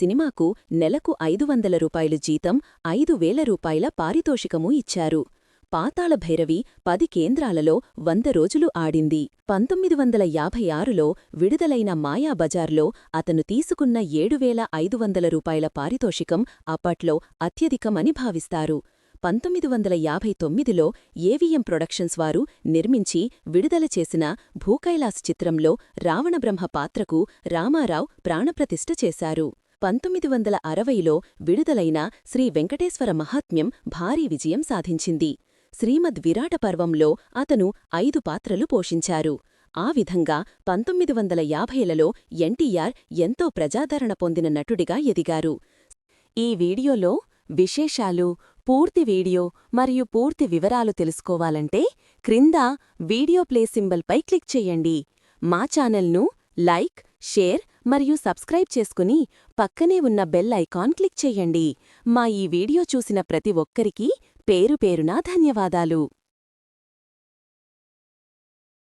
సినిమాకు నెలకు ఐదు వందల రూపాయలు జీతం ఐదు వేల రూపాయల పారితోషికమూ ఇచ్చారు. పాతాళ భైరవి పది కేంద్రాలలో వంద రోజులు ఆడింది. పంతొమ్మిది వందల యాభై ఆరులో విడుదలైన మాయాబజార్లో అతను తీసుకున్న ఏడువేల ఐదు వందల రూపాయల పారితోషికం అప్పట్లో అత్యధికమని భావిస్తారు. పంతొమ్మిది వందల యాభై తొమ్మిదిలో ఏవిఎం ప్రొడక్షన్స్ వారు నిర్మించి విడుదల చేసిన భూకైలాస్ చిత్రంలో రావణబ్రహ్మ పాత్రకు రామారావు ప్రాణప్రతిష్ఠ చేశారు. పంతొమ్మిది వందల అరవైలో విడుదలైన శ్రీ వెంకటేశ్వర మహాత్మ్యం భారీ విజయం సాధించింది. శ్రీమద్ విరాట పర్వంలో అతను ఐదు పాత్రలు పోషించారు. ఆ విధంగా పంతొమ్మిది వందల యాభైలలో ఎన్టీఆర్ ఎంతో ప్రజాదరణ పొందిన నటుడిగా ఎదిగారు. ఈ వీడియోలో విశేషాలు పూర్తి వీడియో మరియు పూర్తి వివరాలు తెలుసుకోవాలంటే క్రింద వీడియో ప్లే సింబల్పై క్లిక్ చేయండి. మా ఛానల్ను లైక్ షేర్ మరియు సబ్స్క్రైబ్ చేసుకుని పక్కనే ఉన్న బెల్ ఐకాన్ క్లిక్ చేయండి. మా ఈ వీడియో చూసిన ప్రతి ఒక్కరికీ పేరు పేరునా ధన్యవాదాలు.